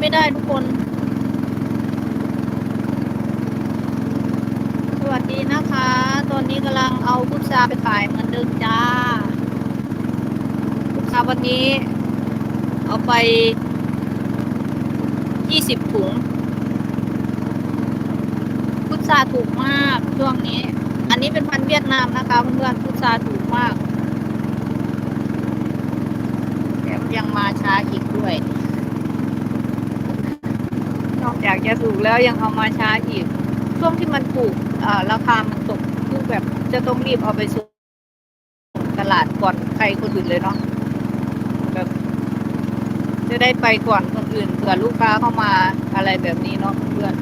ไม่ได้ทุกคน สวัสดีนะคะ ตอนนี้กำลังเอาพุทราไปขายเหมือนเดิมจ้าพุทราวันนี้ เอาไปยี่สิบถุงพุทราถูกมากช่วงนี้ อันนี้เป็นพันเวียดนามนะคะเพื่อนๆพุทราถูกมากแถมยังมาช้าอีกด้วย อกจากจะถูกแล้วยังเอามาช้าอีก ช่วงที่มันถูกราคามันตกคือแบบจะต้องรีบเอาไปส่งตลาดก่อนใครคนอื่นเลยเนาะแบบจะได้ไปก่อนคนอื่นเผื่อลูกค้าเข้ามาอะไรแบบนี้เนาะเพื่อน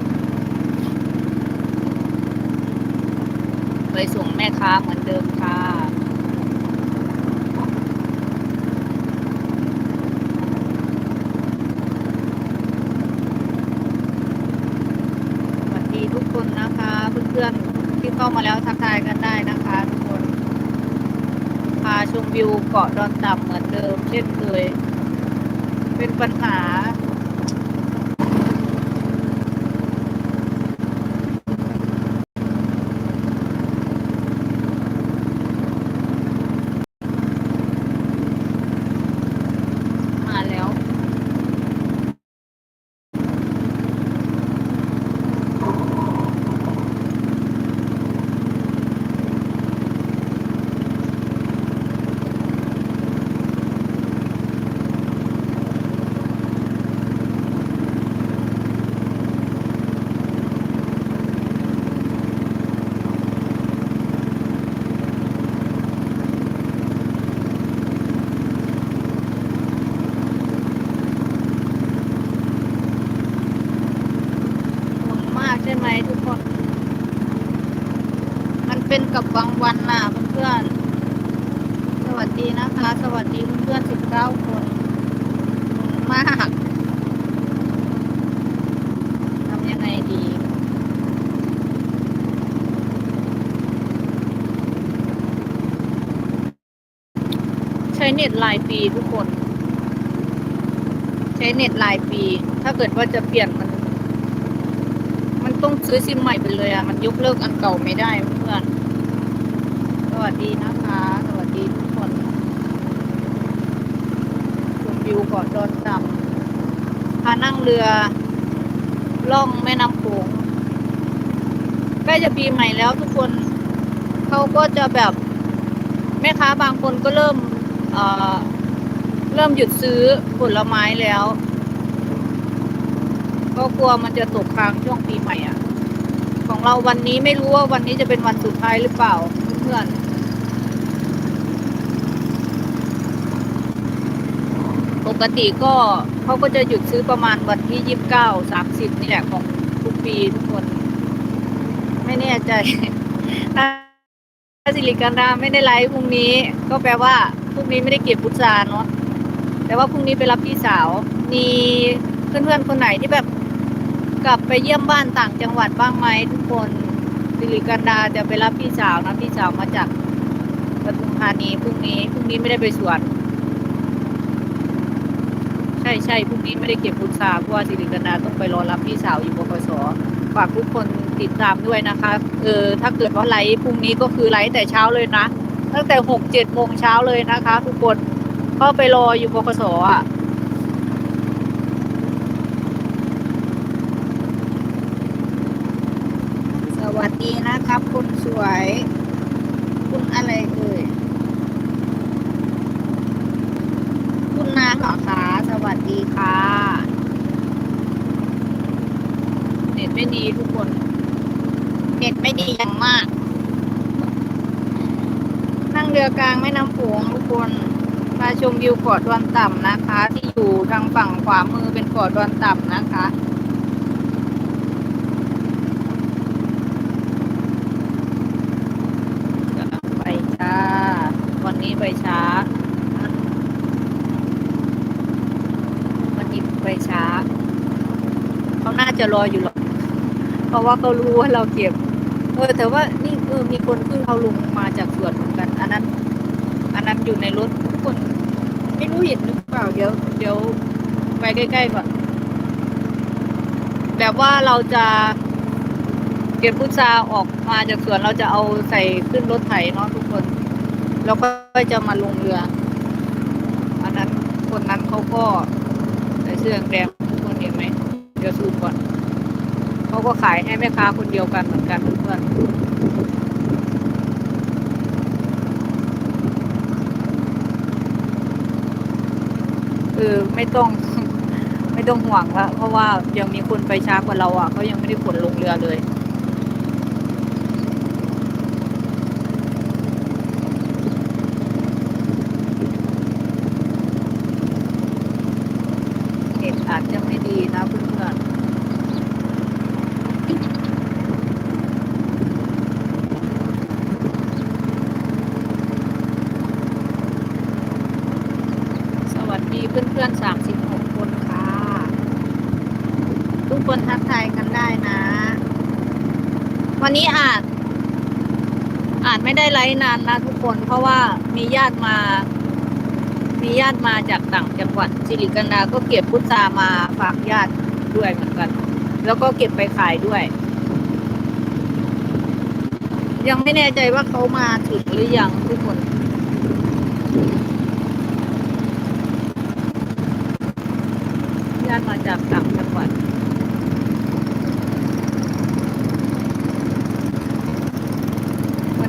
ไปส่งแม่ค้าเหมือนเดิมค่ะ สวัสดีทุกคนนะคะ เพื่อนๆที่เข้ามาแล้วทักทายกันได้นะคะ ทุกคนพาชม วิวเกาะดอนต่ำเหมือนเดิม เช่นเคย เป็นปัญหามาแล้ว หวังมากใช่ไหมทุกคน มัน เป็นกับบางวันน่ะเพื่อนๆ สวัสดีนะคะ สวัสดีเพื่อนๆสิบเก้าคนมากทำยังไงดีใช้เน็ตรายปีทุกคน ใช้เน็ตรายปี ถ้าเกิดว่าจะเปลี่ยนมัน มันต้องซื้อซิมใหม่ไปเลยอะ มันยกเลิกอันเก่าไม่ได้เพื่อน วัสดีนะคะ สวัสดีทุกคนชมวิวเกาะดอนต่ำพานั่งเรือ ล่องแม่น้ำโขงใกล้จะปีใหม่แล้วทุกคนเขาก็จะแบบแม่ค้าบางคนก็เริ่มเเริ่มหยุดซื้อผลไม้แล้วก็กลัวมันจะตกค้างช่วงปีใหม่อะ ของเราวันนี้ไม่รู้ว่าวันนี้จะเป็นวันสุดท้ายหรือเปล่าเพื่อน กติก็เขาก็จะหยุดซื้อประมาณวันที่ยี่สิบเก้าสามสิบนี่แหละของทุกปีทุกคน ไม่แน่ใจถ้าสิริกันดาไม่ได้ไลฟ์พรุ่งนี้ ก็แปลว่าพรุ่งนี้ไม่ได้เก็บพุทราเนาะแต่ว่าพรุ่งนี้ไปรับพี่สาว มีเพื่อนๆคนไหนที่แบบกลับไปเยี่ยมบ้านต่างจังหวัดบ้างไหมทุกคนสิริกันดาจะไปรับพี่สาวนะพี่สาวมาจากปทุมธานีพรุ่งนี้พรุ่งนี้ไม่ได้ไปสวน ช่ใช่พรุ่งนี้ไม่ได้เก็บพุทราเพราะว่าสิริกนาต้องไปรอรับพี่สาวอยู่บกสฝากทุกคนติดตามด้วยนะคะ เออถ้าเกิดว่าไลฟ์พรุ่งนี้ก็คือไลฟ์แต่เช้าเลยนะ ตั้งแต่หกเจ็ดโมงเช้าเลยนะคะ ทุกคนก็ไปรออยู่บกสอะสวัสดีนะครับ คุณสวย คุณอะไรเอ่ย คุณนาเหรอคะสวัสดีค่ะ เน็ตไม่ดีทุกคน เน็ตไมางมาก นั่งเรือกลางแม่น้ำโขงทุกคน มาชมวิวเกาะดอนต่ำนะคะ ที่อยู่ทางฝั่งขวามือเป็นเกาะดอนต่ำนะคะไปช้าวันนี้ไปช้า วันนี้ไปช้า เขาน่าจะรออยู่หรอกเพราะว่าเขารู้ว่าเราเก็บ เออแต่ว่านี่เออมีคนขึ้นเขาลงมาจากสวนเหมือนกัน อันนั้น อันนั้นอยู่ในรถทุกคน ไม่รู้เห็นหรือเปล่าเดี๋ยวเดี๋ยวไปใกล้ๆก่อนแบบว่าเราจะเก็บพุทราออกมาจากสวนเราจะเอาใส่ขึ้นรถไถเนาะทุกคน แล้วก็จะมาลงเรือ อันนั้นคนนั้นเขาก็ใส่เสื้อแดงทุกคนเห็นไหมเดี๋ยวซูมก่อน เขาก็ขายให้แม่ค้าคนเดียวกันเหมือนกันเพื่อนคือไม่ต้องไม่ต้องห่วงละเพราะว่ายังมีคนไปช้ากว่าเราอะเขายังไม่ได้ขนลงเรือเลย เน็ตอาจจะไม่ดีนะเพื่อนๆสวัสดีเพื่อนๆสามสิบหกคนค่ะ ทุกคนทักทายกันได้นะ วันนี้อาจ อาจ ไม่ได้ไลฟ์นานนะทุกคนเพราะว่ามีญาติมา มีญาติมาจากต่างจังหวัดสิริกันดาก็เก็บพุทรามาฝากญาติด้วยเหมือนกัน แล้วก็เก็บไปขายด้วย ยังไม่แน่ใจว่าเขามาถึงหรือยังทุกคนญาติมาจากต่างจังหวัด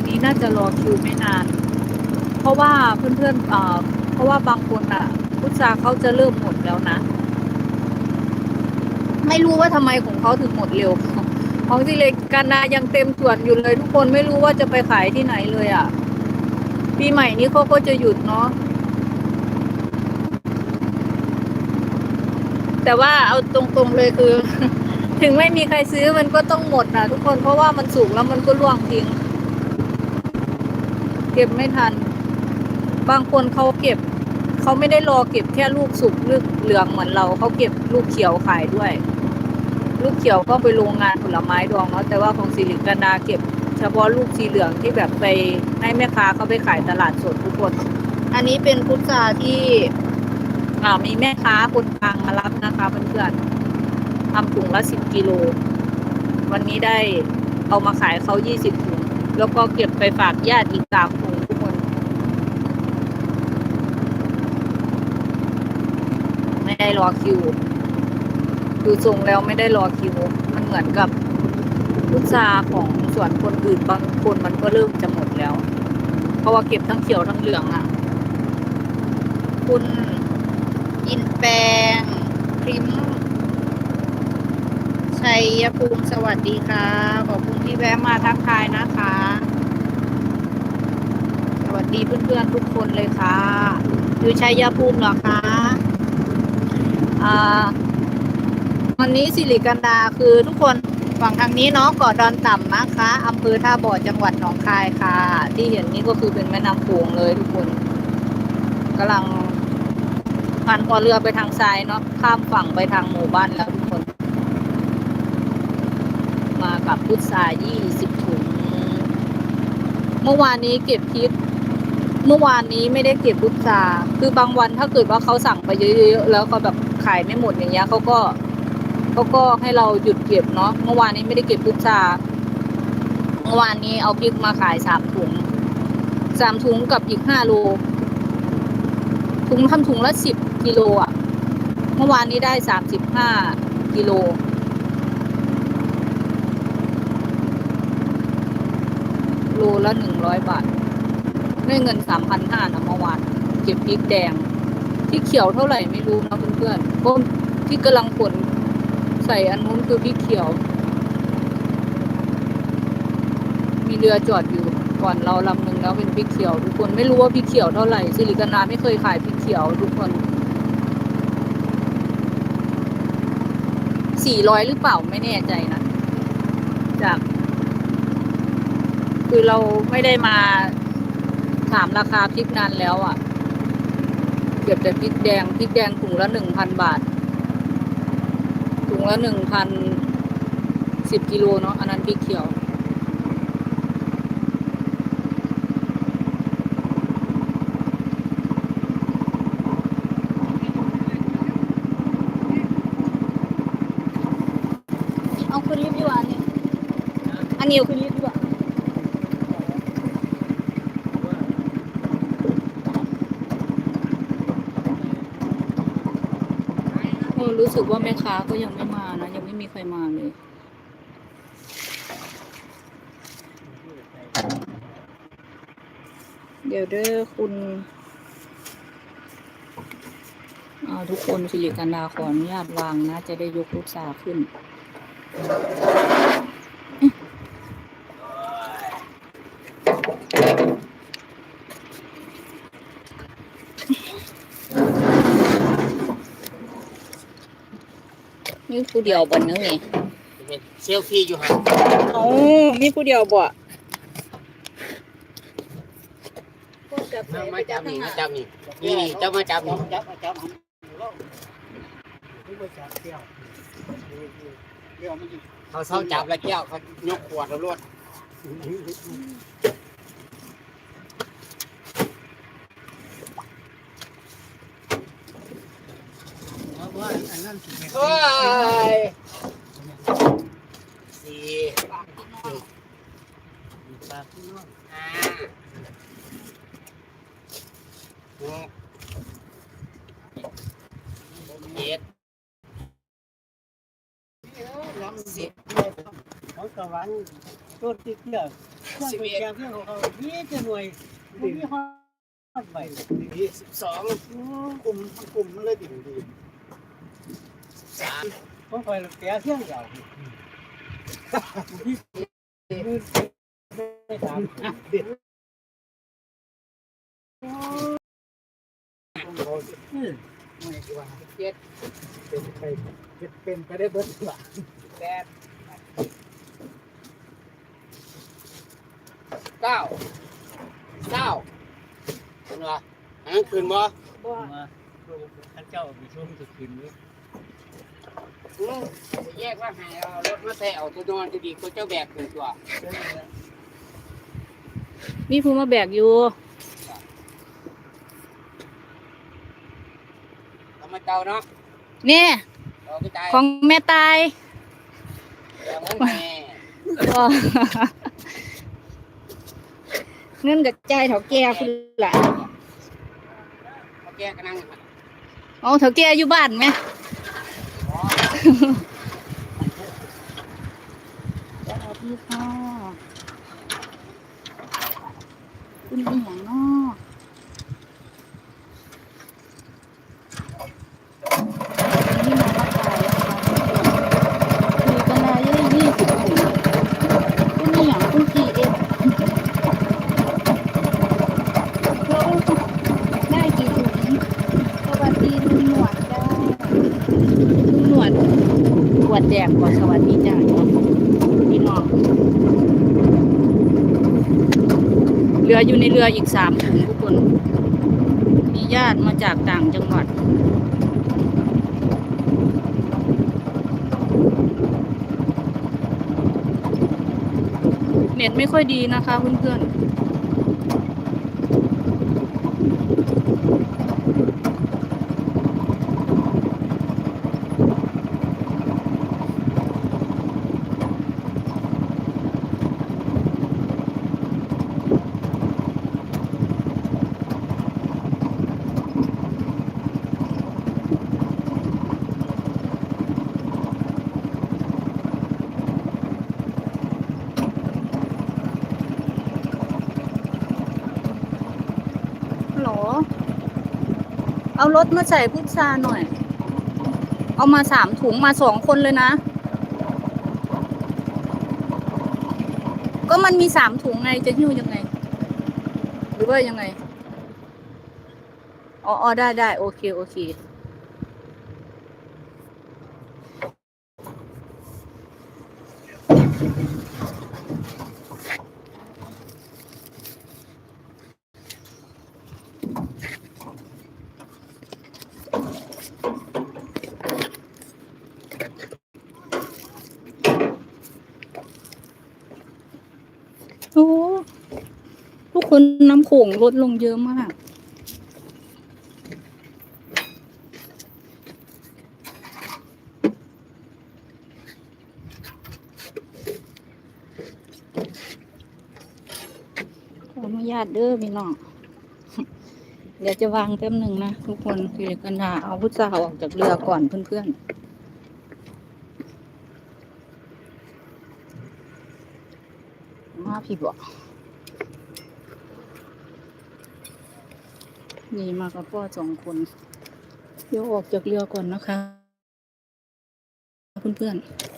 นี้น่าจะรอคิวไม่นาน เพราะว่าเพื่อนๆเอ่อเพราะว่าบางคนอะ พุทราเขาจะเริ่มหมดแล้วนะ ไม่รู้ว่าทำไมของเขาถึงหมดเร็ว ของที่เล็กกันนายังเต็มส่วนอยู่เลย ทุกคนไม่รู้ว่าจะไปขายที่ไหนเลยอะ ปีใหม่นี้เขาก็จะหยุดเนาะแต่ว่าเอาตรงๆเลยคือ ถึงไม่มีใครซื้อมันก็ต้องหมดนะทุกคนเพราะว่ามันสุกแล้วมันก็ร่วงทิ้ง ก็บไม่ทัน บางคนเขาเก็บ เขาไม่ได้รอเก็บแค่ลูกสุกลูกเหลืองเหมือนเราเขาเก็บลูกเขียวขายด้วย ลูกเขียวก็ไปโรงงานผลไม้ดองเนาะแต่ว่าของสิริกันดาเก็บ เฉพาะลูกสีเหลืองที่แบบไปให้แม่ค้าเขาไปขายตลาดสดทุกคน อันนี้เป็นพุทราที่มีแม่ค้าคนกลางมารับนะคะเพื่อนๆทำถุงละสิบกิโล วันนี้ได้เอามาขายเขายี่สิบถุง แล้วก็เก็บไปฝากญาติอีกสามถุงทุกคน ไม่ได้ รอคิว ดูทรงแล้วไม่ได้รอคิว มันเหมือนกับพุทราของส่วนคนอื่นบางคนมันก็เริ่มจะหมดแล้ว เพราะว่าเก็บทั้งเขียวทั้งเหลืองอะ่ะ คุณอินแปงพริมชัยภูมิสวัสดีค่ะ ขอบคุณที่แวะมาทักทายนะคะ สวัสดีเพื่อนๆทุกคนเลยค่ะ อยู่ชัยภูมิเหรอคะ วันนี้สิริกันดาคือทุกคนฝั่งทางนี้เนาะเกาะดอนต่ำนะคะอำเภอท่าบ่อจังหวัดหนองคายค่ะ ที่เห็นนี่ก็คือเป็นแม่น้ำโขงเลยทุกคนกำลังพันพอเรือไปทางซ้ายเนาะข้ามฝั่งไปทางหมู่บ้านแล้วทุกคน มากับพุทรายี่สิบถุง เมื่อวานนี้เก็บพริกเมื่อวานนี้ไม่ได้เก็บพุทราคือบางวันถ้าเกิดว่าเขาสั่งไปเยอะๆแล้วก็แบบ ขายไม่หมดอย่างเงี้ยเขาก็เขาก็ให้เราหยุดเก็บเนาะเมื่อวานนี้ไม่ได้เก็บพุทราเมื่อวานนี้เอาพริกมาขายสามถุงสามถุงกับอีกห้าโลถุงทำถุงละสิบกิโลอะ เมื่อวานนี้ได้สามสิบห้ากิโลโลละหนึ่งร้อยบาท ได้เงินสามพันห้านะเมื่อวาน เก็บพริกแดง พริกเขียวเท่าไหร่ไม่รู้นะเพื่อนๆก็ที่กำลังขนใส่อันนู้นคือพริกเขียว มีเรือจอดอยู่ก่อนเราลำหนึ่งแล้วเป็นพริกเขียว ทุกคนไม่รู้ว่าพริกเขียวเท่าไหร่สิริกนนาไม่เคยขายพริกเขียว ทุกคนสี่ร้อยหรือเปล่าไม่แน่ใจนะจาก คือเราไม่ได้มาถามราคาพริกนานแล้วอะ่ะ เก็บแต่พริกแดงพริกแดงถุงละหนึ่งพันบาท ถุงละหนึ่งพันสิบกิโลเนาะอันนั้นพริกเขียว นิวขึ้นนิดด้วยเออรู้สึาก็ยังไม่มานะ ยังไม่มีใครมาเลย เดี๋ยวเด้อคุณทุกคนสิริกันดาขออนุญาตวางนะ จะได้ยกลูกสาวขึ้น นี่ผู้เดียวบนนึงนี่เซลฟี่อยู่ห่างโอ้มีผู้เดียวบ่มาจับนี่มาจับนี่นี่นี่เจ้ามาจับนี่จับจับเขาเศร้าจับแล้วแก้วเขายกขวดแล้วรวด ว่าอันนั้นสิ เฮ้ยสี่ ปากที่น้อง ห้าหกเจ็ด สิบเขาสวรรค์ต้นที่เกี่ยวเครื่องไปแกงเครื่องของเขานี่จะหน่วยนี่ฮอดไปยี่สิบสองกลุ่มกลุ่มมันเลยดิ่งดีสามเพราะไฟเราแกเครื่องเดียวไม่ตามเด็ดไม่ดีว่าเจ็ดเป็นไปเป็นไปได้เบิดหลัง ดเก้าเก้าเป็นไงอันนั้นคืนบ่มาท่านเจ้ามีช่วงสุดคืนนี้อืมจะแยกว่าให้เอารถมาใส่เอาตัวนอนจะดีกว่าเจ้าแบกคืนตัวมีผู้มาแบกอยู่เอามาเจ้าเนาะเนี่ยเอาไปจ่าย ของแม่ตาย เอาเงินแม่อ๋อเงินกับใจายเถาแก่คุณล่ะเอาแก้กันนั่งเอาเถาแก่อยู่บ้านไหมสวัสดีค่ะคุณเป็นอย่างนอกนี่มาทักทายนะคะคุยกันได้ยี่สิบถุงคุณมีอย่างคุณกี่เอ็มได้กี่ถุงสวัสดีลุงหนวดจ้าลุงหนวดข วดแดงกว่าสวัสดีจ้าพี่น้องเหลืออยู่ในเรืออีกสามถุงทุกคน มีญาติมาจากต่างจังหวัดเน็ตไม่ค่อยดีนะคะเพื่อนๆ รถมาใส่พุทราหน่อย เอามาสามถุงมาสองคนเลยนะ ก็มันมีสามถุงไงจะหิ้วยังไง หรือว่ายังไง อ๋อออได้ได้โอเค โอเค โอ้ทุกคนน้ำโขง ลดลงเยอะมากออนุญาตเด้อพี่น้อง เดี๋ยวจะวางแป๊บหนึ่งนะทุกคนคือกกันดาเอาพุทธาออกจากเรือก่อนเพื่อนๆมาพี่บอก นี่มากับพ่อสองคน เดี๋ยวออกจากเรือก่อนนะคะ เพื่อนๆ